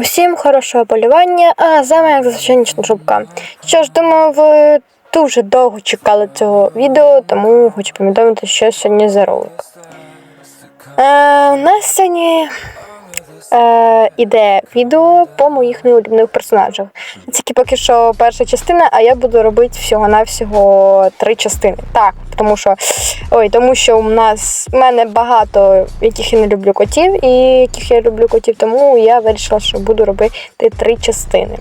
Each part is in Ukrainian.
Усім хорошого полювання, а з вами як зазвичай нічна шубка. Що ж, думаю, ви дуже довго чекали цього відео, тому хочу повідомити, що сьогодні за ролик. Е, у нас сьогодні е, іде відео по моїх неулюблених персонажах. Тільки поки що перша частина, а я буду робити всього-навсього три частини. Так, тому що ой, тому що у нас в мене багато яких я не люблю котів, і яких я люблю котів, тому я вирішила, що буду робити три частини.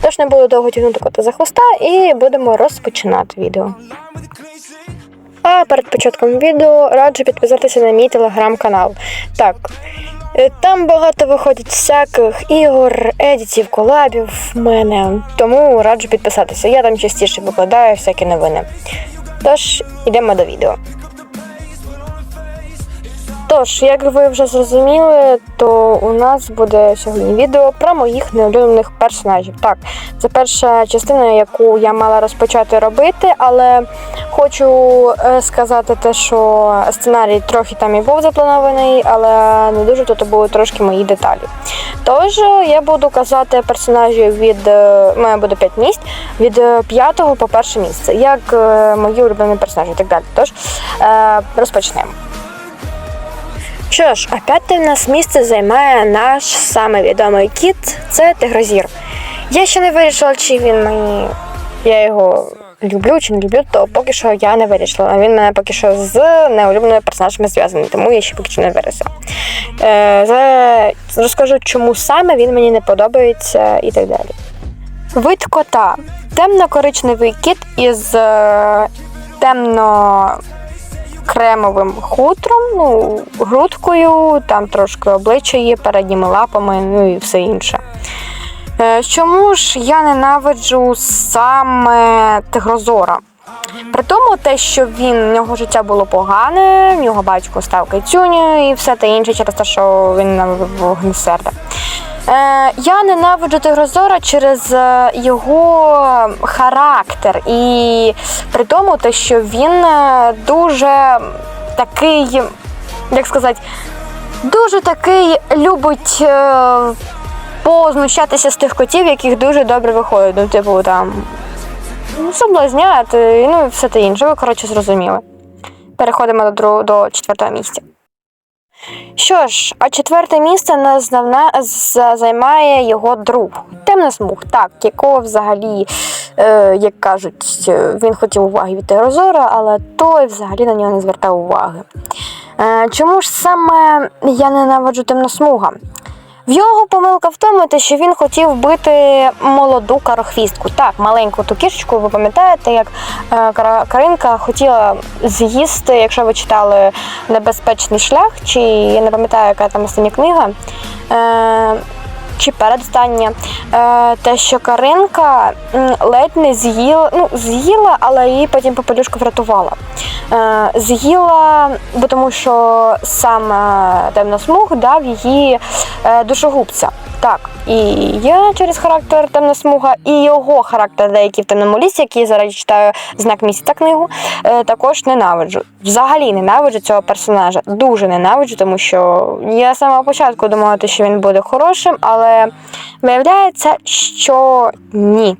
Тож не буду довго тягнути кота за хвоста і будемо розпочинати відео. А перед початком відео раджу підписатися на мій телеграм-канал. Так, там багато виходить всяких ігор, едітів, колабів в мене. Тому раджу підписатися. Я там частіше викладаю всякі новини. Тож, йдемо до відео. Тож, як ви вже зрозуміли, то у нас буде сьогодні відео про моїх неулюблених персонажів. Так, це перша частина, яку я мала розпочати робити, але хочу е, сказати те, що сценарій трохи там і був запланований, але не дуже тут були трошки мої деталі. Тож я буду казати персонажів від е, мене буде 5 місць від е, п'ятого по перше місце, як е, мої улюблені персонажі і так далі. Тож е, розпочнемо. Що ж, а п'яте в нас місце займає наш саме відомий кіт це Тигрозір. Я ще не вирішила, чи він мені. Я його люблю чи не люблю, то поки що я не вирішила. Він мене поки що з неулюбленими персонажами зв'язаний, тому я ще поки що не вирішила. Е. Розкажу, чому саме він мені не подобається і так далі. Вид кота. Темно-коричневий кіт із е, темно кремовим хутром, ну, грудкою, там трошки обличчя є, передніми лапами, ну і все інше. Е, Чому ж я ненавиджу саме Тигрозора? При тому те, що він в нього життя було погане, в нього батько став кицюню і все те інше через те, що він на вогнесерде. Е, я ненавиджу Тигрозора через е, його характер, і при тому те, що він е, дуже такий, як сказати, дуже такий любить познущатися з тих котів, яких дуже добре виходить. Ну, типу, там ну, соблазняти, ну і все те інше. Ви коротше зрозуміли. Переходимо до до четвертого місця. Що ж, а четверте місце нас займає його друг. Темносмуг, так, якого взагалі, е, як кажуть, е, він хотів уваги від Терозора, але той взагалі на нього не звертав уваги. Е, чому ж саме я ненавиджу темносмуга? Його помилка в тому, те, що він хотів бити молоду карохвістку. Так, маленьку ту кішечку, ви пам'ятаєте, як е, Каринка хотіла з'їсти, якщо ви читали небезпечний шлях, чи я не пам'ятаю, яка там остання книга. Чи передостання, е, те, що Каринка ледь не з'їла, ну, з'їла, але її потім попелюшка врятувала. Е, з'їла, бо тому що сам е, темносмуг дав її душогубця. Так, і я через характер темносмуга і його характер деякий в темному лісі, який я зараз читаю знак місяця книгу, також ненавиджу. Взагалі ненавиджу цього персонажа. Дуже ненавиджу, тому що я з початку думала, що він буде хорошим, але виявляється, що ні.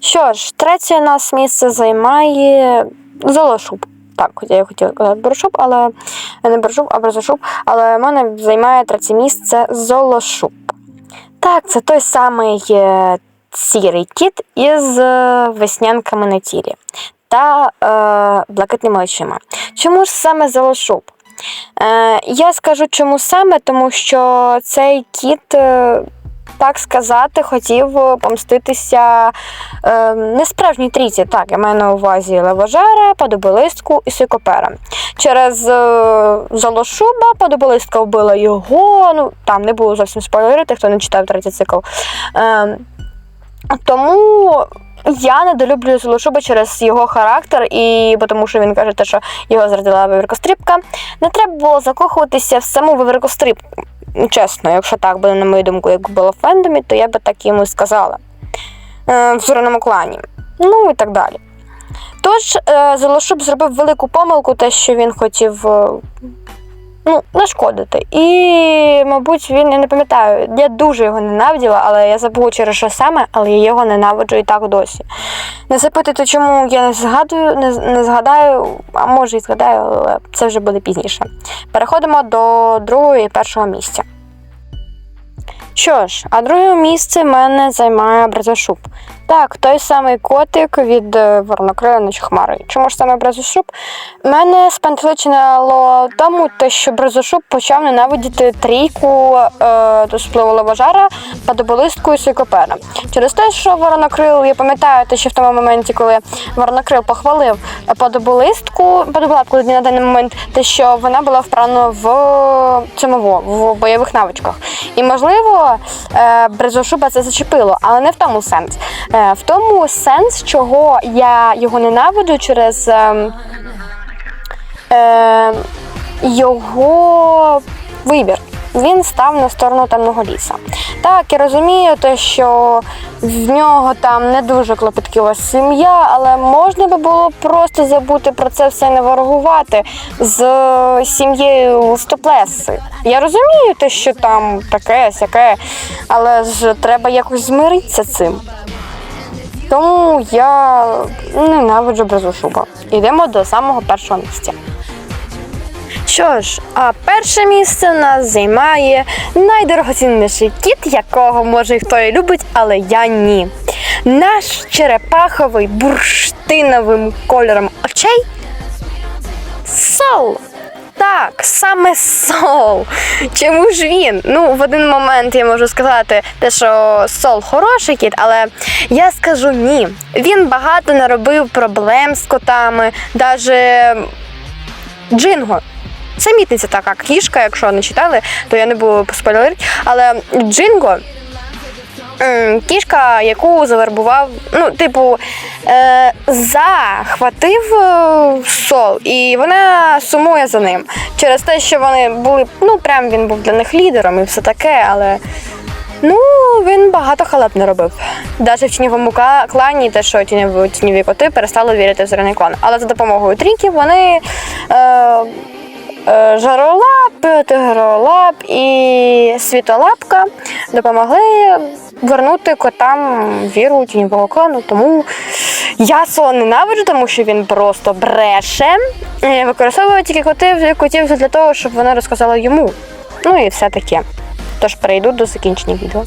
Що ж, третє у нас місце займає Золошуб. Так, я хотіла казати Борошуб, але не Борошуб, а Брозошуб, але в мене займає третє місце Золошуб. Так, це той самий е, сірий кіт із е, веснянками на тілі та е, блакитними очима. Чому ж саме Золошуб? Е, я скажу, чому саме, тому що цей кіт. Е, так сказати, хотів помститися е, несправжній трійці. Так, я маю на увазі Левожара, Подоболистку і Сикопера. Через Золошуба Подоболистка вбила його. Ну, там не було зовсім спойлерити, хто не читав третій цикл. Тому я недолюблюю Золошуба через його характер, і тому що він каже, те, що його зрадила виверкостріпка. Не треба було закохуватися в саму виверкостріпку. Чесно, якщо так буде, на мою думку, як було в фендомі, то я би так йому і сказала. Е, в зоряному клані. Ну і так далі. Тож, е, Золошуб зробив велику помилку, те, що він хотів е, ну, нашкодити. І, мабуть, він я не пам'ятаю. Я дуже його ненавиділа, але я забула через що саме, але я його ненавиджу і так досі. Не запитуйте, чому я не згадую, не, не згадаю, а може і згадаю, але це вже буде пізніше. Переходимо до другого і першого місця. Що ж, а друге місце мене займає Бразошуб. Так, той самий котик від е, Воронокрила ночі. Чому ж саме Бразошуб? Мене спантеличило тому, те, що Бразошуб почав ненавидіти трійку е, спливу Левожара, падоболистку і Сойкопера. Через те, що Воронокрил, я пам'ятаю, те, що в тому моменті, коли Воронокрил похвалив падоболистку, падоболапку на даний момент, те, що вона була вправна в цьому в бойових навичках. І можливо, е, Брезошуба це зачепило, але не в тому сенс. Е, в тому сенс, чого я його ненавиджу через е, е, його вибір. Він став на сторону темного ліса. Так, я розумію, те, що в нього там не дуже клопіткива сім'я, але можна би було просто забути про це все не ворогувати з сім'єю Стоплеси. Я розумію те, що там таке, сяке, але ж треба якось змиритися цим. Тому я ненавиджу Брезошуба. Йдемо до самого першого місця. Що ж, а перше місце в нас займає найдорогоцінніший кіт, якого може хто і любить, але я ні. Наш черепаховий бурштиновим кольором очей Сол. Так, саме сол. Чому ж він? Ну, в один момент я можу сказати, те, що сол хороший кіт, але я скажу ні. Він багато наробив проблем з котами, навіть Джинго. Це мітниця така кішка, якщо не читали, то я не буду спойлерити. Але Джинго кішка, яку завербував, ну, типу, е, захватив е, сол, і вона сумує за ним. Через те, що вони були, ну, прям він був для них лідером і все таке, але. Ну, він багато халеп не робив. Навіть в тіньовому клані, те, що тіньові, коти перестали вірити в зелений клан. Але за допомогою тріків вони е, жаролап, тигролап і світолапка допомогли вернути котам віру у тіньового клану. Тому я Соло ненавиджу, тому що він просто бреше. Е, Використовує тільки котів, котів для того, щоб вони розказали йому. Ну і все таке. Тож перейду до закінчення відео.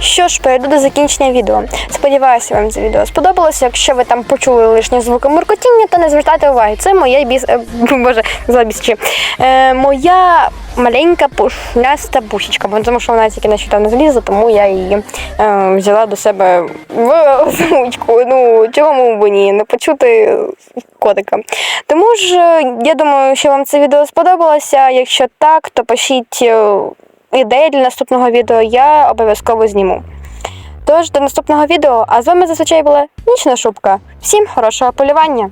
Що ж, перейду до закінчення відео. Сподіваюся, вам це відео сподобалося. Якщо ви там почули лишні звуки муркотіння, то не звертайте уваги. Це моя біс... е, Боже, забісчі. Е, моя маленька пушняста бусічка, бо тому що вона тільки нещодавно злізла, тому я її е, взяла до себе в озвучку. Ну, чому б ні, не почути котика. Тому ж, е, я думаю, що вам це відео сподобалося. Якщо так, то пишіть. Ідеї для наступного відео я обов'язково зніму. Тож до наступного відео, а з вами зазвичай була Нічна Шубка. Всім хорошого полювання!